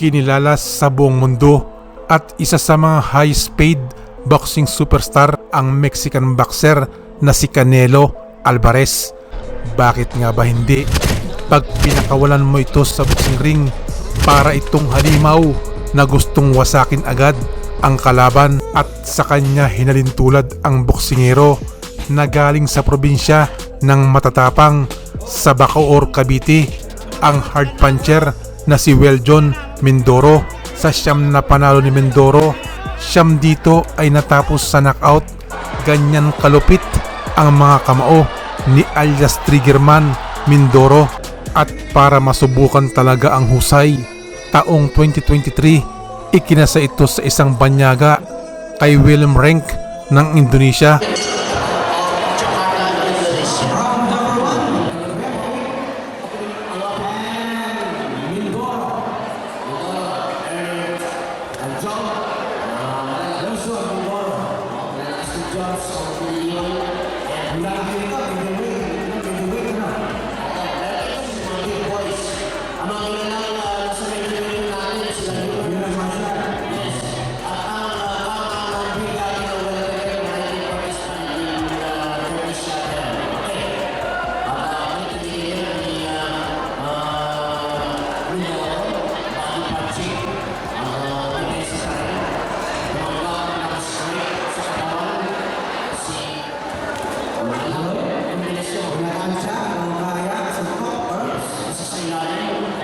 kinilala sa buong mundo at isa sa mga highest paid boxing superstar ang Mexican boxer na si Canelo Alvarez. Bakit nga ba hindi? Pag pinakawalan mo ito sa boxing ring para itong halimaw na gustong wasakin agad ang kalaban at sa kanya hinalintulad ang boksingero na galing sa probinsya ng matatapang sa Bacoor, Cavite ang hard puncher na si Weljon Mindoro. Sa siyam na panalo ni Mindoro siyam dito ay natapos sa knockout. Ganyan kalupit ang mga kamao ni alias Triggerman Mindoro. At para masubukan talaga ang husay taong 2023 ikinasa ito sa isang banyaga kay William Rank ng Indonesia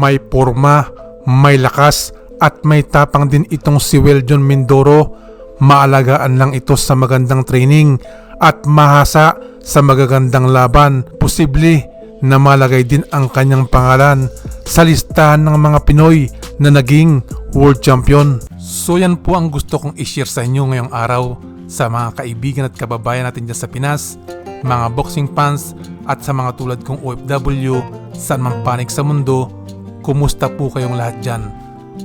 May porma, may lakas at may tapang din itong si Weljon Mindoro. Maalagaan lang ito sa magandang training at mahasa sa magagandang laban. Posible na malagay din ang kanyang pangalan sa listahan ng mga Pinoy na naging world champion. So yan po ang gusto kong i-share sa inyo ngayong araw sa mga kaibigan at kababayan natin dyan sa Pinas, mga boxing fans at sa mga tulad kong OFW saan man panig sa mundo, kumusta po kayong lahat dyan?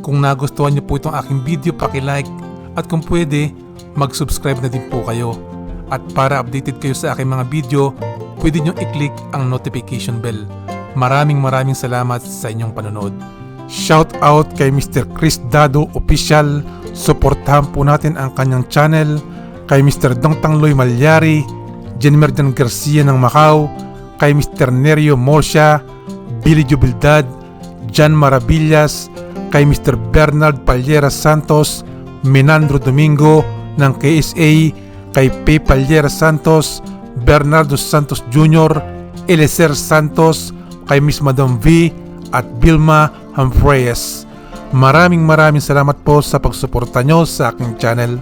Kung nagustuhan niyo po itong aking video, like at kung pwede, mag-subscribe na din po kayo. At para updated kayo sa aking mga video, pwede nyo i-click ang notification bell. Maraming maraming salamat sa inyong panonood. Shout out kay Mr. Chris Dado Official. Suportahan po natin ang kanyang channel. Kay Mr. Dongtang Loy Malyari, Jen Merdan Garcia ng Macau, kay Mr. Nerio Morsha, Billy Jubildad, Jan Maravillas, kay Mr. Bernard Palyera Santos, Menandro Domingo ng KSA, kay P. Palyera Santos, Bernardo Santos Jr., Eleser Santos, kay Miss Madam V, at Vilma Humphreys. Maraming maraming salamat po sa pagsuporta nyo sa aking channel.